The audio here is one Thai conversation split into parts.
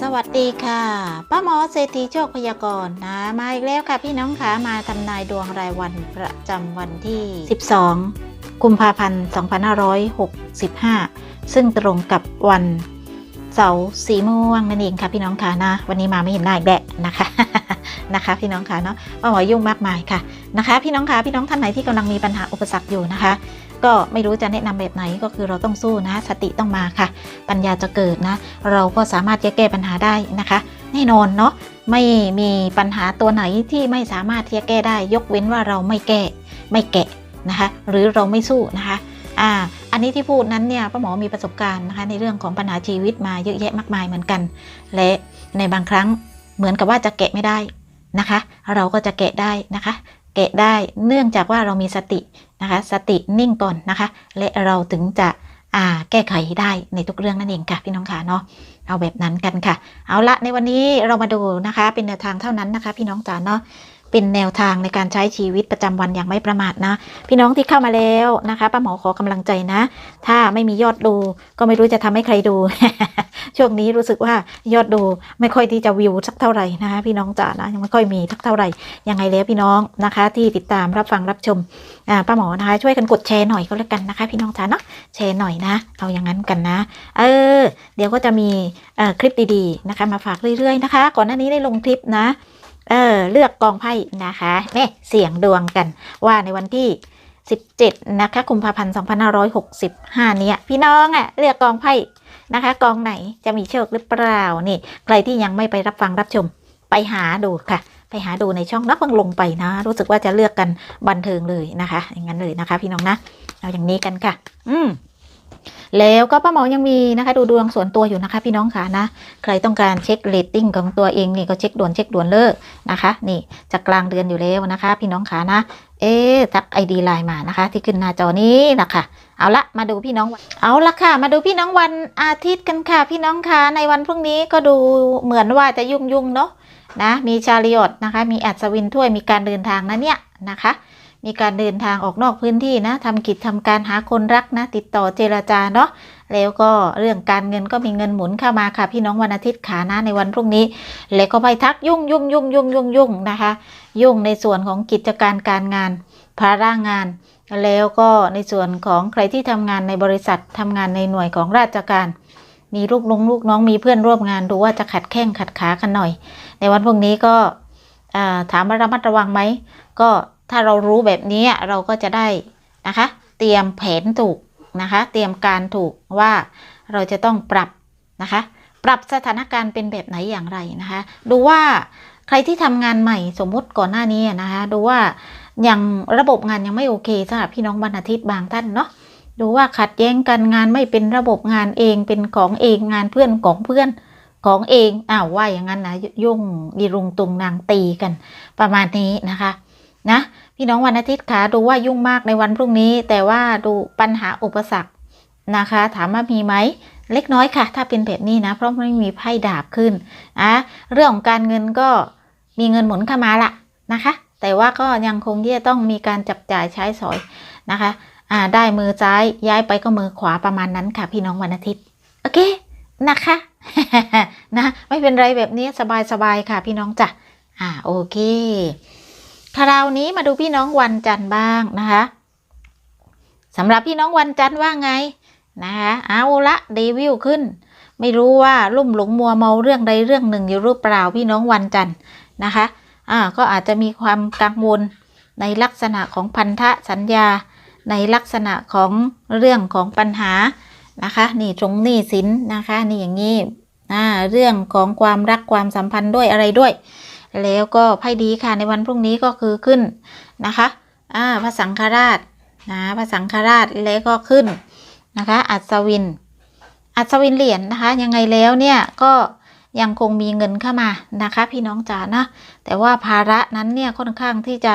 สวัสดีค่ะ ป้าหมอเศรษฐีโชคพยากรณ์นะ มาอีกแล้วค่ะพี่น้องคะมาทำนายดวงรายวันประจำวันที่ 12 กุมภาพันธ์ 2565 ซึ่งตรงกับวันเสาร์สีม่วงนั่นเองค่ะพี่น้องคะนะ วันนี้มาไม่เห็นหน้าอีกแหละนะคะนะคะ พี่น้องคะเนาะป้าหมอยุ่งมากมายค่ะนะคะ พี่น้องคะพี่น้องท่านไหนที่กำลังมีปัญหาอุปสรรคอยู่นะคะ ก็ไม่รู้จะแนะนำแบบไหนก็คือเราต้องสู้นะ สติต้องมาค่ะ ปัญญาจะเกิดนะ เราก็สามารถจะแก้ปัญหาได้นะคะ แน่นอนเนาะไม่มีปัญหาตัวไหนที่ไม่สามารถที่จะแก้ได้ ยกเว้นว่าเราไม่แก้ไม่แกะนะคะ หรือเราไม่สู้นะคะอ่าอันนี้ที่พูดนั้นเนี่ยป้าหมอมีประสบการณ์นะคะในเรื่องของปัญหาชีวิตมาเยอะแยะมากมายเหมือนกัน และในบางครั้งเหมือนกับว่าจะแกะไม่ได้นะคะ เราก็จะแกะได้นะคะ แกะได้เนื่องจากว่าเรามีสตินะคะ สตินิ่งก่อนนะคะ และเราถึงจะอ่าแก้ไขได้ในทุกเรื่องนั่นเองค่ะพี่น้องค่ะเนาะเอาแบบนั้นกันค่ะ เอาละในวันนี้เรามาดูนะคะ เป็นแนวทางเท่านั้นนะคะ พี่น้องจ๋าเนาะ เป็นแนวทางในการใช้ชีวิตประจำวันอย่างไม่ประมาทนะ พี่น้องที่เข้ามาแล้วนะคะป้าหมอขอกำลังใจนะ ถ้าไม่มียอดดู ก็ไม่รู้จะทำให้ใครดู ช่วงนี้รู้สึกว่ายอดดูไม่ค่อยที่จะวิวสักเท่าไหร่นะคะพี่น้องจ๋านะยังไม่ค่อยมีสักเท่าไหร่ยังไงแล้วพี่น้องนะคะ ที่ติดตามรับฟังรับชมป้าหมอนะคะช่วยกันกดแชร์หน่อยก็แล้วกันนะคะ พี่น้องจ๋าเนาะแชร์หน่อยนะ เอาอย่างนั้นกันนะ เออ เดี๋ยวก็จะมีคลิปดีๆนะคะ มาฝากเรื่อยๆนะคะ ก่อนหน้านี้ได้ลงคลิปนะ เออเลือกกองไพ่นะคะเนี่ยเสียงดวงกันว่าในวันที่ 17 นะคะกุมภาพันธ์2565 เนี่ย พี่น้องอะ่ะ เลือกกองไพ่นะคะ กองไหนจะมีโชคหรือเปล่านี่ใครที่ยังไม่ไปรับฟังรับชมไปหาดูค่ะ ไปหาดูในช่องนับเพิ่งลงไปนะ รู้สึกว่าจะเลือกกันบันเทิงเลยนะคะ อย่างนั้นเลยนะคะ พี่น้องนะเอาอย่างนี้กันค่ะ อืม แล้วก็ป้าหมอยังมีนะคะ ดูดวงส่วนตัวอยู่นะคะ พี่น้องค่ะนะ ใครต้องการเช็คเรตติ้งของตัวเองนี่ก็เช็คด่วนเช็คด่วนเลยนะคะ นี่จะกลางเดือนอยู่แล้วนะคะ พี่น้องขานะ เอ๊ทักไอดีไลน์มานะคะ ที่ขึ้นหน้าจอนี้นะคะเอาละมาดูพี่น้องเอาละค่ะ มาดูพี่น้องวันอาทิตย์กันค่ะ พี่น้องค่ะในวันพรุ่งนี้ก็ดูเหมือนว่าจะยุ่งยุ่งๆเนาะนะมีชาลิออตนะคะ มีอัศวินถ้วยมีการเดินทางนะเนี่ยนะคะ มีการเดินทางออกนอกพื้นที่นะทำกิจทำการหาคนรักนะ ติดต่อเจรจาเนาะแล้วก็เรื่องการเงินก็มีเงินหมุนเข้ามาค่ะ พี่น้องวันอาทิตย์ขานะในวันพรุ่งนี้ แล้วก็ไปทักยุ่งยุ่งยุ่งยุ่งยุ่งยุ่งนะคะ ยุ่งในส่วนของกิจการการงานภาระงานแล้วก็ในส่วนของใครที่ทำงานในบริษัททำงานในหน่วยของราชการ มีลูกลงลูกน้องมีเพื่อนร่วมงานดูว่าจะขัดแข้งขัดขากันหน่อย ในวันพรุ่งนี้ก็ถามว่าระมัดระวังไหมก็ ถ้าเรารู้แบบนี้เราก็จะได้นะคะ เตรียมแผนถูกนะคะ เตรียมการถูกว่าเราจะต้องปรับนะคะ ปรับสถานการณ์เป็นแบบไหนอย่างไรนะคะ ดูว่าใครที่ทำงานใหม่สมมุติก่อนหน้านี้นะคะ ดูว่ายังระบบงานยังไม่โอเคสำหรับพี่น้องวันอาทิตย์บางท่านเนาะดูว่าขัดแย้งกันงานไม่เป็นระบบงานเองเป็นของเองงานเพื่อนของเพื่อนของเองอ้าวว่าอย่างนั้นนะยุ่งดีรุงตุงนางตีกันประมาณนี้นะคะ นะพี่น้องวันอาทิตย์คะดูว่ายุ่งมากในวันพรุ่งนี้ แต่ว่าดูปัญหาอุปสรรคนะคะ ถามว่ามีไหมเล็กน้อยค่ะ ถ้าเป็นแบบนี้นะ เพราะไม่มีไพ่ดาบขึ้นอะเรื่องของการเงินก็มีเงินหมุนเข้ามาละนะคะ แต่ว่าก็ยังคงที่จะต้องมีการจับจ่ายใช้สอยนะคะอ่าได้มือซ้ายย้ายไปก็มือขวาประมาณนั้นค่ะ พี่น้องวันอาทิตย์โอเคนะคะนะไม่เป็นไรแบบนี้สบายๆค่ะพี่น้องจ้ะอ่าโอเค คราวนี้มาดูพี่น้องวันจันทร์บ้างนะคะสำหรับพี่น้องวันจันทร์ว่าไงนะคะเอาละเดวิลขึ้น ไม่รู้ว่าลุ่มหลงมัวเมาเรื่องใดเรื่องหนึ่งอยู่หรือเปล่าพี่น้องวันจันทร์นะคะอ่าก็อาจจะมีความกังวลในลักษณะของพันธะสัญญา ในลักษณะของเรื่องของปัญหานะคะ นี่ตรงนี้สินนะคะ นี่อย่างนี้อ่าเรื่องของความรักความสัมพันธ์ด้วยอะไรด้วย แล้วก็ไพ่ดีค่ะในวันพรุ่งนี้ก็คือขึ้นนะคะอ่าพระสังฆราชนะพระสังฆราชแล้วก็ขึ้นนะคะ อัศวิน อัศวินเหรียญนะคะ ยังไงแล้วเนี่ยก็ยังคงมีเงินเข้ามานะคะ พี่น้องจ๋านะ แต่ว่าภาระนั้นเนี่ยค่อนข้างที่จะ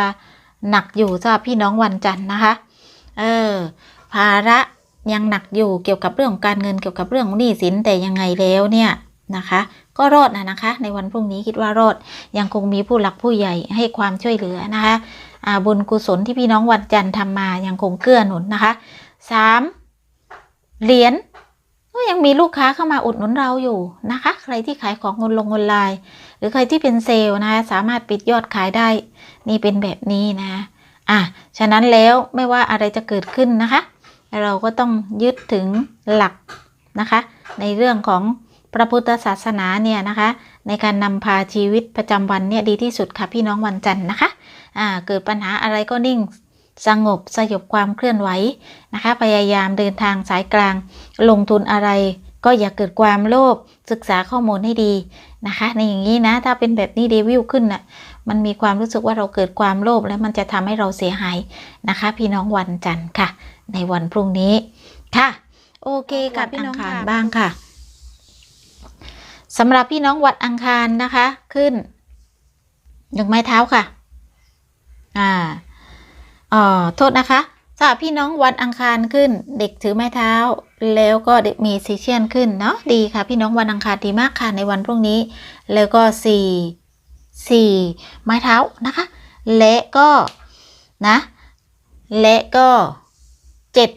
หนักอยู่สำหรับพี่น้องวันจันทร์นะคะ เออ ภาระยังหนักอยู่เกี่ยวกับเรื่องของการเงินเกี่ยวกับเรื่องหนี้สินแต่ยังไงแล้วเนี่ยนะคะ ก็รอดนะนะคะ ในวันพรุ่งนี้คิดว่ารอด ยังคงมีผู้หลักผู้ใหญ่ให้ความช่วยเหลือนะคะอาบุญกุศลที่พี่น้องวันจันทร์ทำมายังคงเกื้อหนุนนะคะสามเหรียญก็ยังมีลูกค้าเข้ามาอุดหนุนเราอยู่นะคะ ใครที่ขายของเงินลงเงินไลน์หรือใครที่เป็นเซลล์นะคะสามารถปิดยอดขายได้ นี่เป็นแบบนี้นะอะฉะนั้นแล้วไม่ว่าอะไรจะเกิดขึ้นนะคะ เราก็ต้องยึดถึงหลักนะคะ ในเรื่องของ พระพุทธศาสนาเนี่ยนะคะ ในการนำพาชีวิตประจำวันเนี่ยดีที่สุดค่ะพี่น้องวันจันทร์นะคะอ่าเกิดปัญหาอะไรก็นิ่งสงบสยบความเคลื่อนไหวนะคะ พยายามเดินทางสายกลาง ลงทุนอะไร ก็อย่าเกิดความโลภศึกษาข้อมูลให้ดีนะคะ ในอย่างนี้นะถ้าเป็นแบบนี้เดวิลขึ้นน่ะมันมีความรู้สึกว่าเราเกิดความโลภแล้วมันจะทำให้เราเสียหายนะคะ พี่น้องวันจันทร์ค่ะ ในวันพรุ่งนี้ค่ะ โอเคค่ะพี่น้องค่ะบ้างค่ะ สำหรับพี่น้องวัดอังคารนะคะ ขึ้นยกไม้เท้าค่ะ อ่าเอ่อโทษนะคะสำหรับพี่น้องวันอังคารขึ้น เด็กถือไม้เท้า แล้วก็เด็กมีซีเชียนขึ้นเนาะดีค่ะ พี่น้องวันอังคารดีมากค่ะในวันพรุ่งนี้ แล้วก็สี่สี่ไม้เท้านะคะ และก็นะ และก็เจ็ด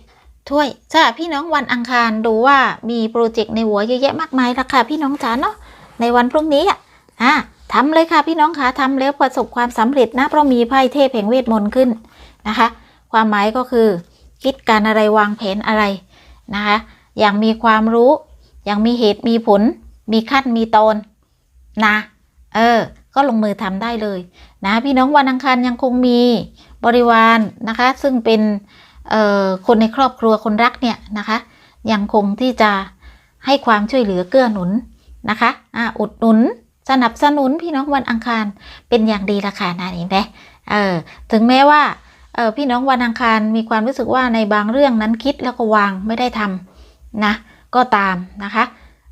ถ้วยถ้าพี่น้องวันอังคารดูว่ามีโปรเจกต์ในหัวเยอะแยะมากมายละค่ะพี่น้องจ๋าเนาะในวันพรุ่งนี้อะอะทำเลยค่ะพี่น้องคะทำแล้วประสบความสำเร็จนะเพราะมีไพ่เทพแห่งเวทมนต์ขึ้นนะคะ ความหมายก็คือ คิดการอะไรวางแผนอะไรนะคะอย่างมีความรู้ อย่างมีเหตุมีผล มีขั้นมีตอนนะเออ ก็ลงมือทำได้เลย นะพี่น้องวันอังคารยังคงมีบริวารนะคะ ซึ่งเป็น คนในครอบครัวคนรักเนี่ยนะคะ ยังคงที่จะให้ความช่วยเหลือเกื้อหนุนนะคะอ่าอุดหนุนสนับสนุนพี่น้องวันอังคารเป็นอย่างดีละค่ะนะเห็นไหมเออถึงแม้ว่าเออพี่น้องวันอังคารมีความรู้สึกว่าในบางเรื่องนั้นคิดแล้วก็วางไม่ได้ทำนะ ก็ตามนะคะ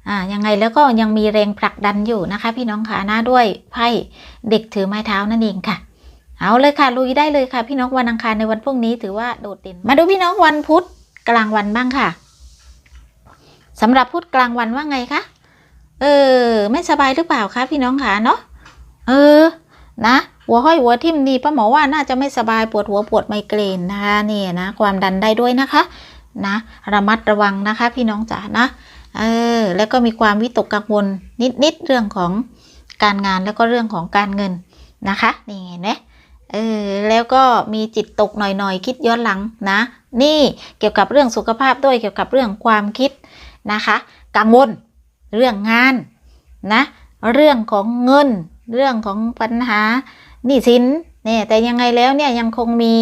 อ่ายังไงแล้วก็ยังมีแรงผลักดันอยู่นะคะ พี่น้องค่ะนะด้วยไพ่เด็กถือไม้เท้านั่นเองค่ะ เอาเลยค่ะลุยได้เลยค่ะ พี่น้องวันอังคารในวันพรุ่งนี้ถือว่าโดดเด่น มาดูพี่น้องวันพุธกลางวันบ้างค่ะสำหรับพุธกลางวันว่าไงคะเออ ไม่สบายหรือเปล่าคะพี่น้องค่ะเนาะเออ นะหัวห้อยหัวทิ่มนี่ป้าหมอว่าน่าจะไม่สบายปวดหัวปวดไมเกรนนะคะนี่นะ ความดันได้ด้วยนะคะ นะระมัดระวังนะคะ พี่น้องจ๋านะเออแล้วก็มีความวิตกกังวลนิดๆเรื่องของการงานแล้วก็เรื่องของการเงินนะคะนี่เห็นไหม เออแล้วก็มีจิตตกหน่อยๆ คิดย้อนหลังนะ นี่เกี่ยวกับเรื่องสุขภาพด้วยเกี่ยวกับเรื่องความคิดนะคะ กังวลเรื่องงานนะเรื่องของเงิน เรื่องของปัญหาหนี้สินเนี่ยแต่ยังไงแล้วเนี่ยยังคงมี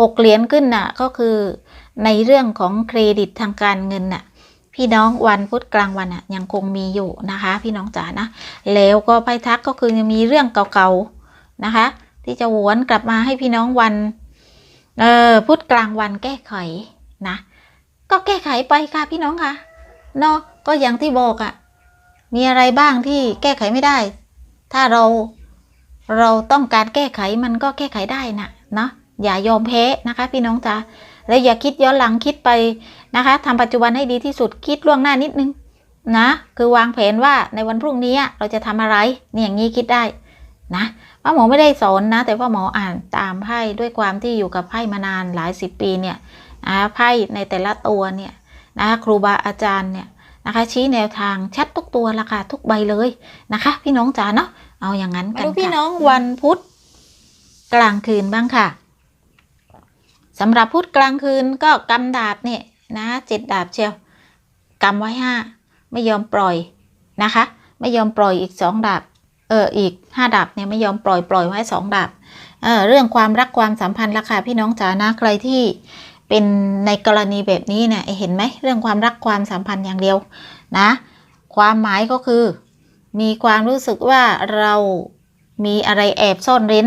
หกเหรียญขึ้นน่ะก็คือในเรื่องของเครดิตทางการเงินน่ะพี่น้องวันพุธกลางวันอะยังคงมีอยู่นะคะ พี่น้องจ๋านะแล้วก็ไพ่ทักก็คือยังมีเรื่องเก่าๆนะคะ ที่จะหวนกลับมาให้พี่น้องวัน เออพุธกลางวันแก้ไขนะ ก็แก้ไขไปค่ะพี่น้องค่ะเนาะก็อย่างที่บอกอะ่ะ มีอะไรบ้างที่แก้ไขไม่ได้ ถ้าเราเราต้องการแก้ไขมันก็แก้ไขได้นะเนาะอย่ายอมแพ้นะคะ พี่น้องจ๋าแล้วอย่าคิดย้อนหลังคิดไปนะคะทำปัจจุบันให้ดีที่สุดคิดล่วงหน้านิดนึงนะ คือวางแผนว่าในวันพรุ่งนี้เราจะทำอะไรเนี่ยอย่างนี้คิดได้นะ ว่าหมอไม่ได้สอนนะ แต่ว่าหมออ่านตามไพ่ด้วยความที่อยู่กับไพ่มานานหลายสิบปีเนี่ยนะไพ่ในแต่ละตัวเนี่ยนะครูบาอาจารย์เนี่ยนะคะชี้แนวทางชัดทุกตัวละค่ะทุกใบเลยนะคะ พี่น้องจ๋าเนาะเอาอย่างนั้นกันค่ะพี่น้องวันพุธกลางคืนบ้างค่ะสำหรับพุธกลางคืนก็กำดาบเนี่ยนะเจ็ดดาบเชียวกำไว้ห้าไม่ยอมปล่อยนะคะ ไม่ยอมปล่อยอีกสองดาบ เอออีกห้าดาบเนี่ยไม่ยอมปล่อยปล่อยไว้สองดาบเออเรื่องความรักความสัมพันธ์ราคาพี่น้องจ๋านะใครที่เป็นในกรณีแบบนี้เนี่ยเห็นไหมเรื่องความรักความสัมพันธ์อย่างเดียวนะ ความหมายก็คือ มีความรู้สึกว่าเรามีอะไรแอบซ่อนเร้น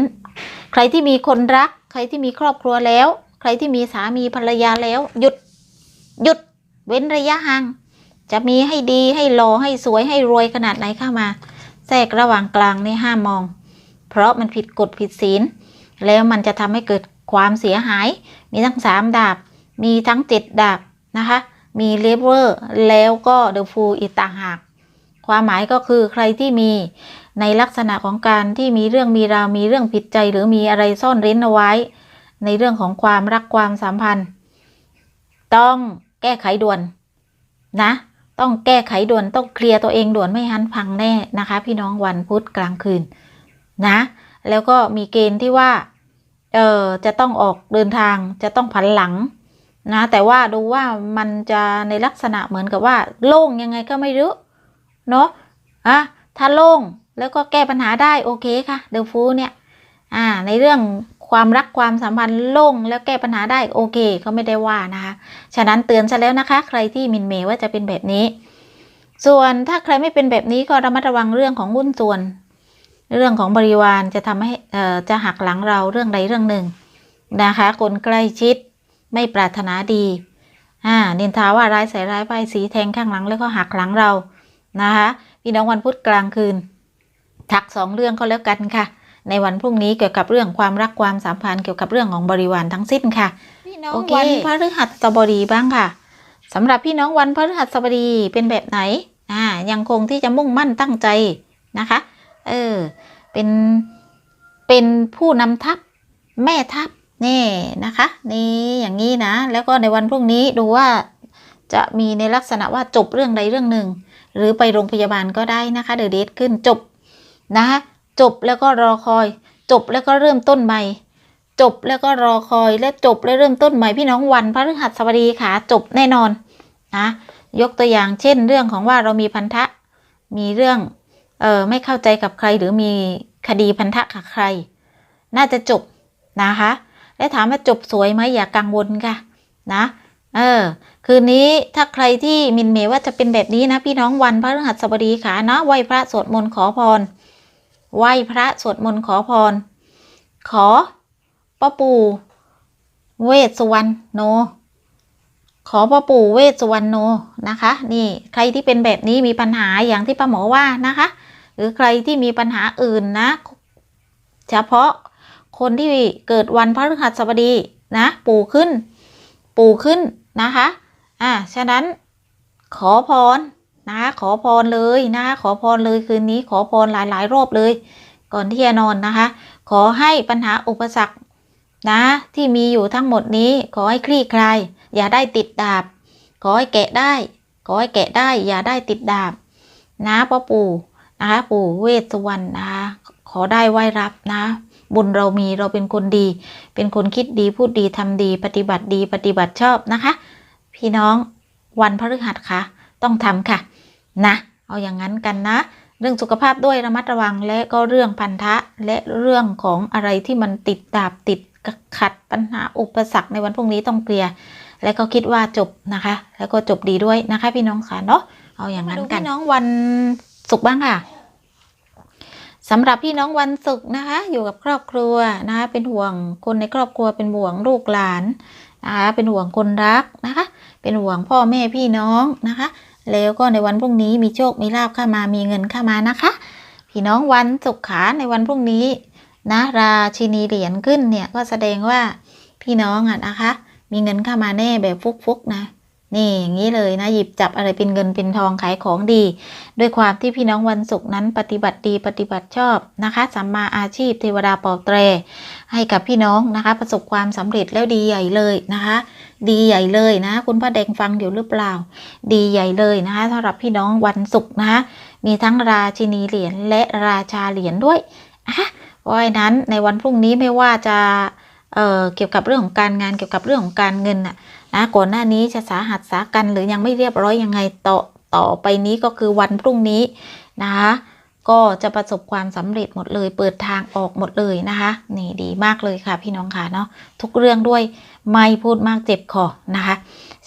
ใครที่มีคนรัก ใครที่มีครอบครัวแล้ว ใครที่มีสามีภรรยาแล้ว หยุดหยุดเว้นระยะห่างจะมีให้ดีให้หล่อให้สวยให้รวยขนาดไหนเข้ามา แทรกระหว่างกลางนี่ห้ามมอง เพราะมันผิดกฎผิดศีล แล้วมันจะทำให้เกิดความเสียหาย มีทั้งสามดาบ มีทั้งเจ็ดดาบนะคะ มีเลเวอร์แล้วก็เดอะฟูอีกต่างหาก ความหมายก็คือใครที่มีในลักษณะของการที่มีเรื่องมีราวมีเรื่องผิดใจหรือมีอะไรซ่อนเร้นเอาไว้ ในเรื่องของความรักความสัมพันธ์ ต้องแก้ไขด่วนนะ ต้องแก้ไขด่วนต้องเคลียร์ตัวเองด่วนไม่หันพังแน่นะคะ พี่น้องวันพุธกลางคืนนะ แล้วก็มีเกณฑ์ที่ว่าเออจะต้องออกเดินทางจะต้องผันหลังนะแต่ว่าดูว่ามันจะในลักษณะเหมือนกับว่า โล่งยังไงก็ไม่รู้เนาะอะถ้าโล่งแล้วก็แก้ปัญหาได้โอเคค่ะ เดลฟูเนี่ยอ่าในเรื่อง ความรักความสัมพันธ์โล่งแล้วแก้ปัญหาได้โอเคเขาไม่ได้ว่านะคะ ฉะนั้นเตือนซะแล้วนะคะ ใครที่มินเมว่าจะเป็นแบบนี้ ส่วนถ้าใครไม่เป็นแบบนี้ก็ระมัดระวังเรื่องของหุ้นส่วน เรื่องของบริวารจะทำให้อ่อจะหักหลังเราเรื่องใดเรื่องหนึ่งนะคะ คนใกล้ชิดไม่ปรารถนาดีอ่านินทาว่าร้ายใส่ร้ายป้ายสีแทงข้างหลังแล้วก็หักหลังเรานะคะพี่น้องวันพุธกลางคืนทักสองเรื่องก็แล้วกันค่ะ ในวันพรุ่งนี้เกี่ยวกับเรื่องความรักความสัมพันธ์เกี่ยวกับเรื่องของบริวารทั้งสิ้นค่ะพี่น้องโอเควันพฤหัสบดีบ้างค่ะสำหรับพี่น้องวันพฤหัสบดีเป็นแบบไหนอ่ายังคงที่จะมุ่งมั่นตั้งใจนะคะ เออเป็นเป็นผู้นำทัพแม่ทัพนี่นะคะ นี่อย่างนี้นะ แล้วก็ในวันพรุ่งนี้ดูว่าจะมีในลักษณะว่าจบเรื่องใดเรื่องหนึ่ง หรือไปโรงพยาบาลก็ได้นะคะเดอะเดทขึ้นจบนะคะ จบแล้วก็รอคอย จบแล้วก็เริ่มต้นใหม่ จบแล้วก็รอคอยและจบและเริ่มต้นใหม่พี่น้องวันพฤหัสบดีค่ะจบแน่นอนนะยกตัวอย่างเช่น เรื่องของว่าเรามีพันธะ มีเรื่องเออไม่เข้าใจกับใครหรือมีคดีพันธะกับใคร น่าจะจบนะคะ และถามว่าจบสวยไหมอย่ากังวลค่ะนะเออคืนนี้ถ้าใครที่มินเมว่าจะเป็นแบบนี้นะพี่น้องวันพระฤหัสบดีค่ะนะไหวพระสวดมนต์ขอพร ไหว้พระสวดมนต์ขอพร ขอพ่อปู่เวสสุวรรณโน ขอพ่อปู่เวสสุวรรณโนนะคะ นี่ใครที่เป็นแบบนี้มีปัญหาอย่างที่ป้าหมอว่านะคะ หรือใครที่มีปัญหาอื่นนะ เฉพาะคนที่เกิดวันพฤหัสบดีนะปู่ขึ้น ปู่ขึ้นนะคะ อ่าฉะนั้นขอพร นะคะขอพรเลยนะคะขอพรเลยคืนนี้ขอพรหลายๆ รอบเลย ก่อนที่จะนอนนะคะ ขอให้ปัญหาอุปสรรคนะที่มีอยู่ทั้งหมดนี้ขอให้คลี่คลายอย่าได้ติดดาบ ขอให้แกะได้ ขอให้แกะได้อย่าได้ติดดาบ นะพ่อปู่นะคะปู่เวสสุวรรณนะคะขอได้ไหวรับนะ บุญเรามีเราเป็นคนดี เป็นคนคิดดีพูดดีทำดี ปฏิบัติดีปฏิบัติชอบนะคะ พี่น้องวันพฤหัสค่ะ ต้องทำค่ะ นะเอาอย่างนั้นกันนะ เรื่องสุขภาพด้วยระมัดระวังและก็เรื่องพันธะ และเรื่องของอะไรที่มันติดดาบติดขัดปัญหาอุปสรรคในวันพรุ่งนี้ต้องเคลียร์และก็คิดว่าจบนะคะ แล้วก็จบดีด้วยนะคะ พี่น้องค่ะเนาะเอาอย่างนั้นกันพี่น้องวันศุกร์บ้างค่ะสำหรับพี่น้องวันศุกร์นะคะ อยู่กับครอบครัวนะคะเป็นห่วงคนในครอบครัวเป็นห่วงลูกหลานนะคะเป็นห่วงคนรักนะคะ เป็นห่วงพ่อแม่พี่น้องนะคะ แล้วก็ในวันพรุ่งนี้มีโชคมีลาบเข้ามามีเงินเข้ามานะคะ พี่น้องวันสุขขาในวันพรุ่งนี้นะราชินีเหรียญขึ้นเนี่ยก็แสดงว่าพี่น้องอะนะคะ มีเงินเข้ามาแน่แบบฟุกๆนะ นี่อย่างนี้เลยนะหยิบจับอะไรเป็นเงินเป็นทองขายของดี ด้วยความที่พี่น้องวันศุกร์นั้นปฏิบัติดีปฏิบัติชอบนะคะสัมมาอาชีพเทวดาป่าแตร ให้กับพี่น้องนะคะ ประสบความสำเร็จแล้วดีใหญ่เลยนะคะ ดีใหญ่เลยนะ คุณพ่อแดงฟังอยู่หรือเปล่า ดีใหญ่เลยนะคะสำหรับพี่น้องวันศุกร์นะคะมีทั้งราชินีเหรียญและราชาเหรียญด้วยนะคะเพราะฉะนั้นในวันพรุ่งนี้ไม่ว่าจะเอ่อเกี่ยวกับเรื่องของการงานเกี่ยวกับเรื่องของการเงินน่ะ นะก่อนหน้านี้จะสาหัสสากันหรือยังไม่เรียบร้อยยังไงต่อต่อไปนี้ก็คือวันพรุ่งนี้นะคะก็จะประสบความสำเร็จหมดเลย เปิดทางออกหมดเลยนะคะนี่ดีมากเลยค่ะ พี่น้องค่ะเนาะทุกเรื่องด้วยไม่พูดมากเจ็บคอนะคะ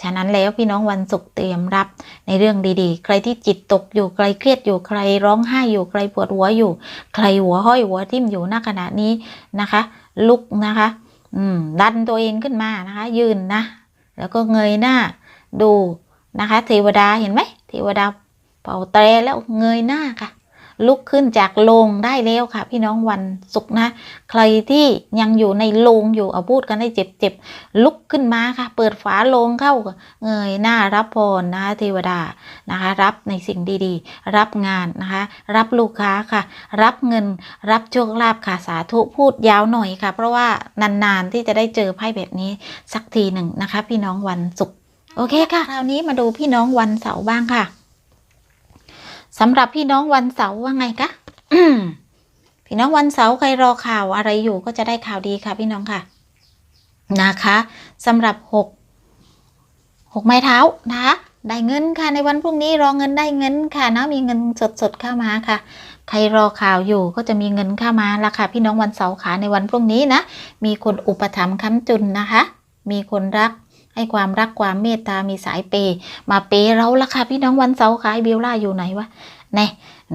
ฉะนั้นแล้วพี่น้องวันศุกร์เตรียมรับในเรื่องดีๆ ใครที่จิตตกอยู่ใครเครียดอยู่ใครร้องไห้อยู่ใครปวดหัวอยู่ ใครหัวห้อยหัวทิ่มอยู่ณขณะนี้นะคะ ลุกนะคะ อืมดันตัวเองขึ้นมานะคะ ยืนนะ แล้วก็เงยหน้าดูนะคะเทวดาเห็นไหมเทวดาเป่าแตรแล้วเงยหน้าค่ะ ลุกขึ้นจากโลงได้แล้วค่ะ พี่น้องวันศุกร์นะ ใครที่ยังอยู่ในโลงอยู่เอาพูดกันให้เจ็บๆลุกขึ้นมาค่ะ เปิดฝาโลงเข้าเงยหน้ารับพรนะคะเทวดานะคะ รับในสิ่งดีๆ รับงานนะคะ รับลูกค้าค่ะ รับเงินรับโชคลาภค่ะสาธุพูดยาวหน่อยค่ะ เพราะว่านานๆที่จะได้เจอไพ่แบบนี้สักทีหนึ่งนะคะ พี่น้องวันศุกร์โอเคค่ะคราวนี้มาดูพี่น้องวันเสาร์บ้างค่ะ สำหรับพี่น้องวันเสาร์ว่าไงคะพี่น้องวันเสาร์ใครรอข่าวอะไรอยู่ก็จะได้ข่าวดีค่ะ พี่น้องค่ะ นะคะสำหรับหกหกไม้เท้านะคะได้เงินค่ะในวันพรุ่งนี้รอเงินได้เงินค่ะนะมีเงินสดๆเข้ามาค่ะ ใครรอข่าวอยู่ก็จะมีเงินเข้ามาละค่ะ พี่น้องวันเสาร์ขาในวันพรุ่งนี้นะมีคนอุปถัมภ์ค้ำจุนนะคะ มีคนรัก ให้ความรักความเมตตามีสายเปย์มาเปย์เราละค่ะพี่น้องวันเสาร์ขายบิวล่าอยู่ไหนวะแน่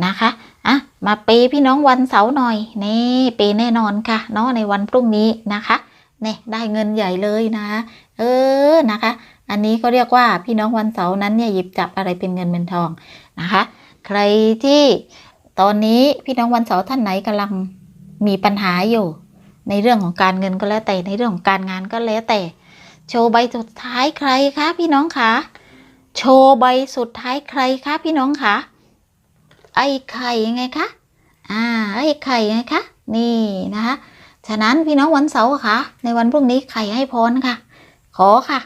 นะคะอะมาเปย์พี่น้องวันเสาร์หน่อยนี่เปย์แน่นอนค่ะเนาะในวันพรุ่งนี้นะคะเนี่ยได้เงินใหญ่เลยนะ เออนะคะ อันนี้ก็เรียกว่าพี่น้องวันเสาร์นั้นเนี่ยหยิบจับอะไรเป็นเงินเป็นทองนะคะ ใครที่ตอนนี้พี่น้องวันเสาร์ท่านไหนกำลังมีปัญหาอยู่ ในเรื่องของการเงินก็แล้วแต่ในเรื่องของการงานก็แล้วแต่ โชว์ใบสุดท้ายใครคะพี่น้องคะโชว์ใบสุดท้ายใครคะพี่น้องคะไอ้ไข่ไงคะอ่าไอ้ไข่ไงคะนี่นะคะฉะนั้นพี่น้องวันเสาร์ค่ะ ในวันพรุ่งนี้ไข่ให้พรค่ะ ขอค่ะ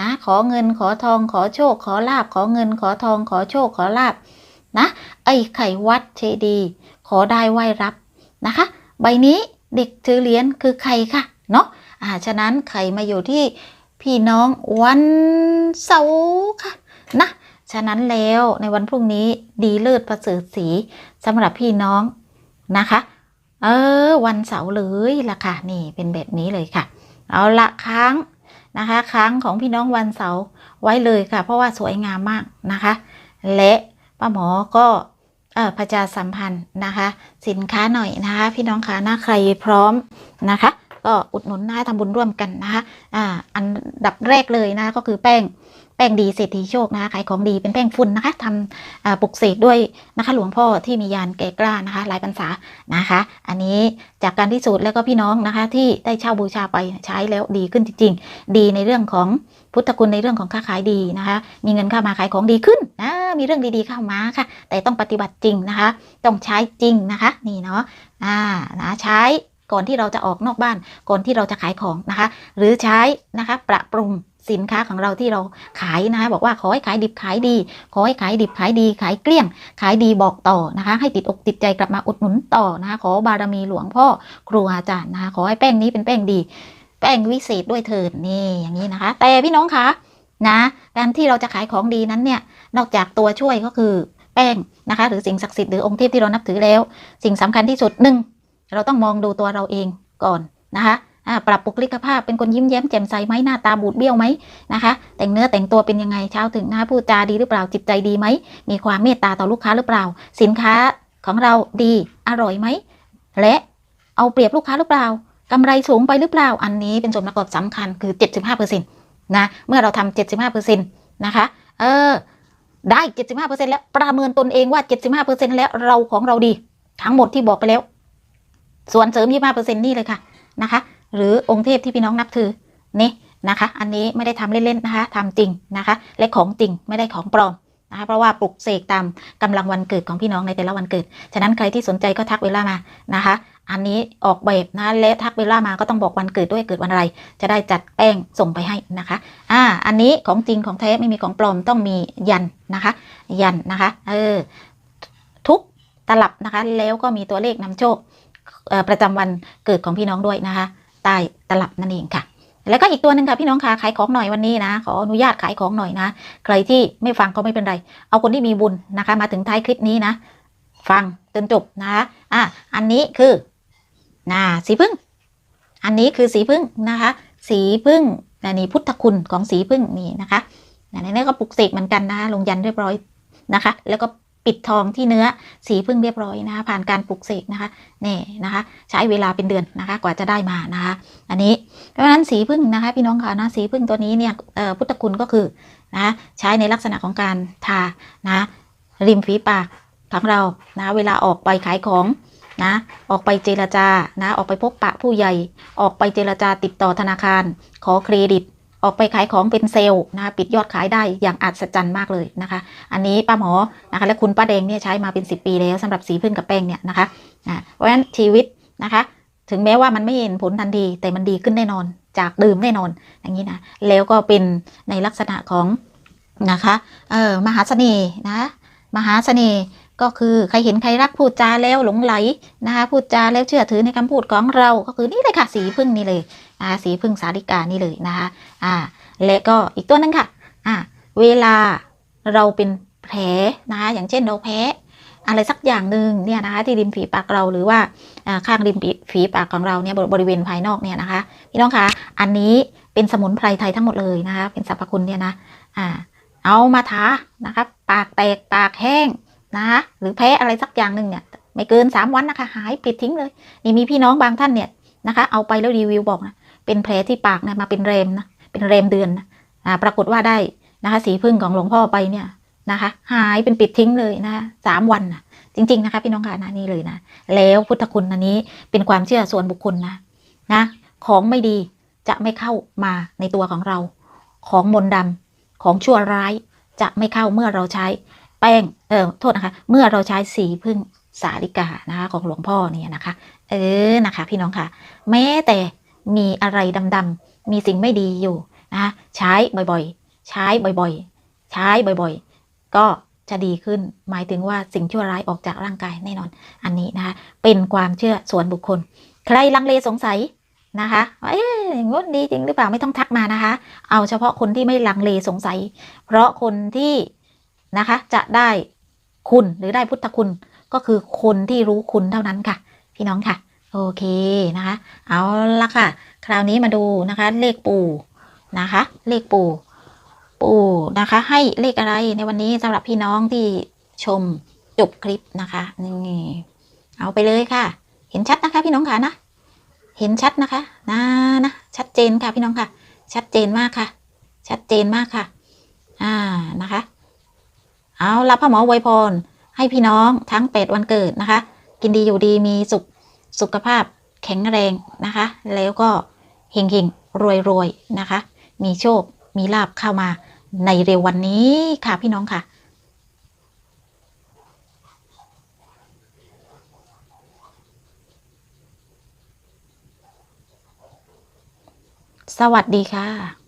นะ ขอเงินขอทองขอโชค ขอลาบขอเงินขอทองขอโชคขอลาบนะไอ้ไข่วัดเชดี ขอได้ไหวรับนะคะ ใบนี้เด็กถือเหรียญคือไข่ค่ะเนาะอ่าฉะนั้นไข่มาอยู่ที่ พี่น้องวันเสาร์ค่ะนะฉะนั้นแล้วในวันพรุ่งนี้ดีเลิศประเสริฐสีสำหรับพี่น้องนะคะ เออ วันเสาร์เลยล่ะค่ะ นี่เป็นแบบนี้เลยค่ะ เอาละค้างนะคะครั้งของพี่น้องวันเสาร์ไว้เลยค่ะ เพราะว่าสวยงามมากนะคะ และป้าหมอก็เออประชาสัมพันธ์นะคะ สินค้าหน่อยนะคะ พี่น้องคะหนะใครพร้อมนะคะ ก็อุดหนุนนะทำบุญร่วมกันนะคะอ่าอันดับแรกเลยนะก็คือแป้งแป้งดีเศรษฐีโชคนะคะขายของดีเป็นแป้งฝุ่นนะคะทำอ่าปลุกเสกด้วยนะคะหลวงพ่อที่มียานแก่กล้านะคะหลายพรรษานะคะ อันนี้จากการพิสูจน์แล้วก็พี่น้องนะคะที่ได้เช่าบูชาไปใช้แล้วดีขึ้นจริง ๆ ดีในเรื่องของพุทธคุณในเรื่องของค้าขายดีนะคะ มีเงินเข้ามาขายของดีขึ้นนะมีเรื่องดีๆเข้ามาค่ะ แต่ต้องปฏิบัติจริงนะคะ ต้องใช้จริงนะคะ นี่เนาะอ่านะใช้ ก่อนที่เราจะออกนอกบ้าน ก่อนที่เราจะขายของนะคะ หรือใช้นะคะปรับปรุงสินค้าของเราที่เราขายนะคะบอกว่าขอให้ขายดิบขายดี ขอให้ขายดิบขายดีขายเกลี้ยง ขายดีบอกต่อนะคะ ให้ติดอกติดใจกลับมาอุดหนุนต่อนะคะ ขอบารมีหลวงพ่อครูอาจารย์นะคะ ขอให้แป้งนี้เป็นแป้งดี แป้งวิเศษด้วยเถิดนี่อย่างนี้นะคะ แต่พี่น้องคะนะการที่เราจะขายของดีนั้นเนี่ยนอกจากตัวช่วยก็คือแป้งนะคะ หรือสิ่งศักดิ์สิทธิ์หรือองค์เทพที่เรานับถือแล้ว สิ่งสำคัญที่สุดหนึ่ง เราต้องมองดูตัวเราเองก่อนนะคะปรับปุคลิกภาพเป็นคนยิ้มแย้มแจ่มใสไหมหน้าตาบูดเบี้ยวไหมนะคะ แต่งเนื้อแต่งตัวเป็นยังไงเช้าถึงหน้าพูดจาดีหรือเปล่าจิตใจดีไหมมีความเมตตาต่อลูกค้าหรือเปล่า สินค้าของเราดีอร่อยไหมและเอาเปรียบลูกค้าหรือเปล่ากำไรสูงไปหรือเปล่าอันนี้เป็นส่วนประกอบสำคัญคือ 75%นะเมื่อเราทำ75%นะคะเออได้ 75%แล้วประเมินตนเองว่า 75%แล้วเราของเราดี ทั้งหมดที่บอกไปแล้ว ส่วนเสริม 25%นี่เลยค่ะนะคะ หรือองค์เทพที่พี่น้องนับถือนี่นะคะ อันนี้ไม่ได้ทำเล่นๆนะคะทำจริงนะคะ และของจริงไม่ได้ของปลอมนะคะเพราะว่าปลุกเสกตามกำลังวันเกิดของพี่น้องในแต่ละวันเกิด ฉะนั้นใครที่สนใจก็ทักเวลามานะคะ อันนี้ออกแบบนะและทักเวลามาก็ต้องบอกวันเกิดด้วยเกิดวันอะไร จะได้จัดแป้งส่งไปให้นะคะอ่าอันนี้ของจริงของแท้ไม่มีของปลอมต้องมียันนะคะ ยันนะคะเออทุกตลับนะคะแล้วก็มีตัวเลขนำโชค ประจำวันเกิดของพี่น้องด้วยนะคะใต้ตลับนั่นเองค่ะ แล้วก็อีกตัวหนึ่งค่ะพี่น้องคะขายของหน่อยวันนี้นะ ขออนุญาตขายของหน่อยนะ ใครที่ไม่ฟังก็ไม่เป็นไร เอาคนที่มีบุญนะคะ มาถึงท้ายคลิปนี้นะ ฟังจนจบนะคะอะอันนี้คือนะสีพึ่ง อันนี้คือสีพึ่งนะคะ สีพึ่งนนี้พุทธคุณของสีพึ่งนี่นะคะอันนี้ก็ปลุกเสกเหมือนกันนะคะลงยันเรียบร้อยนะคะ แล้วก็ ปิดทองที่เนื้อสีพึ่งเรียบร้อยนะคะ ผ่านการปลุกเสกนะคะนี่นะคะ ใช้เวลาเป็นเดือนนะคะ กว่าจะได้มานะคะ อันนี้เพราะฉะนั้นสีพึ่งนะคะพี่น้องค่ะนะสีพึ่งตัวนี้เนี่ยเอ่อพุทธคุณก็คือนะใช้ในลักษณะของการทานะริมฝีปากของเรานะเวลาออกไปขายของนะออกไปเจรจานะออกไปพบปะผู้ใหญ่ ออกไปเจรจาติดต่อธนาคาร ขอเครดิต ออกไปขายของเป็นเซลล์นะคะปิดยอดขายได้อย่างอัศจรรย์มากเลยนะคะ อันนี้ป้าหมอนะคะและคุณป้าแดงเนี่ยใช้มาเป็น 10 ปีแล้วสำหรับสีพึ่งกับแป้งเนี่ยนะคะอ่าเพราะฉะนั้นชีวิตนะคะ ถึงแม้ว่ามันไม่เห็นผลทันที แต่มันดีขึ้นแน่นอนจากเดิมแน่นอนอย่างนี้นะแล้วก็เป็นในลักษณะของนะคะเออมหาเสน่ห์นะมหาเสน่ห์ก็คือใครเห็นใครรักพูดจาแล้วหลงไหลนะคะพูดจาแล้วเชื่อถือในคำพูดของเราก็คือนี่เลยค่ะสีพึ่งนี่เลย อ่าสีพึ่งสาลิกานี่เลยนะคะอ่าและก็อีกตัวนึงค่ะอ่าเวลาเราเป็นแผลนะคะอย่างเช่นเราแพ้อะไรสักอย่างหนึ่งเนี่ยนะคะที่ริมฝีปากเราหรือว่าอ่าข้างริมฝีปากของเราเนี่ยบริเวณภายนอกเนี่ยนะคะพี่น้องคะอันนี้เป็นสมุนไพรไทยทั้งหมดเลยนะคะเป็นสรรพคุณเนี่ยนะอ่าเอามาทานะคะปากแตกปากแห้งนะคะหรือแพ้อะไรสักอย่างหนึ่งเนี่ยไม่เกิน 3 วันนะคะ หายปิดทิ้งเลย นี่มีพี่น้องบางท่านเนี่ยนะคะ เอาไปแล้วรีวิวบอกนะ เป็นแผลที่ปากนะมาเป็นเรมนะเป็นเรมเดือนนะปรากฏว่าได้นะคะสีพึ่งของหลวงพ่อไปเนี่ยนะคะหายเป็นปิดทิ้งเลยนะคะสามวันนะจริง ๆ นะคะพี่น้องค่ะนะนี่เลยนะแล้วพุทธคุณอันนี้เป็นความเชื่อส่วนบุคคลนะนะของไม่ดีจะไม่เข้ามาในตัวของเรา ของมนต์ดำของชั่วร้ายจะไม่เข้าเมื่อเราใช้แป้งเออโทษนะคะ เมื่อเราใช้สีพึ่งสาลิกานะคะของหลวงพ่อเนี่ยนะคะ เออนะคะ พี่น้องค่ะ แม้แต่ มีอะไรดำๆมีสิ่งไม่ดีอยู่นะคะใช้บ่อยๆ ใช้บ่อยๆ ใช้บ่อยๆ ก็จะดีขึ้น หมายถึงว่าสิ่งชั่วร้ายออกจากร่างกายแน่นอน อันนี้นะคะเป็นความเชื่อส่วนบุคคล ใครลังเลสงสัยนะคะว่าเอ๊ะงดดีจริงหรือเปล่าไม่ต้องทักมานะคะ เอาเฉพาะคนที่ไม่ลังเลสงสัย เพราะคนที่นะคะจะได้คุณหรือได้พุทธคุณก็คือคนที่รู้คุณเท่านั้นค่ะ พี่น้องค่ะ โอเคนะคะ เอาละค่ะ คราวนี้มาดูนะคะ เลขปู่นะคะ เลขปู่ ปู่นะคะ ให้เลขอะไรในวันนี้สำหรับพี่น้องที่ชมจบคลิปนะคะนี่เอาไปเลยค่ะ เห็นชัดนะคะพี่น้องค่ะนะ เห็นชัดนะคะนะนะชัดเจนค่ะพี่น้องค่ะ ชัดเจนมากค่ะ ชัดเจนมากค่ะ อ่านะคะ เอารับพ่อหมอไวยพรให้พี่น้องทั้งแปดวันเกิดนะคะ กินดีอยู่ดีมีสุข สุขภาพแข็งแรงนะคะ แล้วก็เฮงเฮงรวยรวยนะคะ มีโชค มีลาบเข้ามาในเร็ววันนี้ค่ะพี่น้องค่ะ สวัสดีค่ะ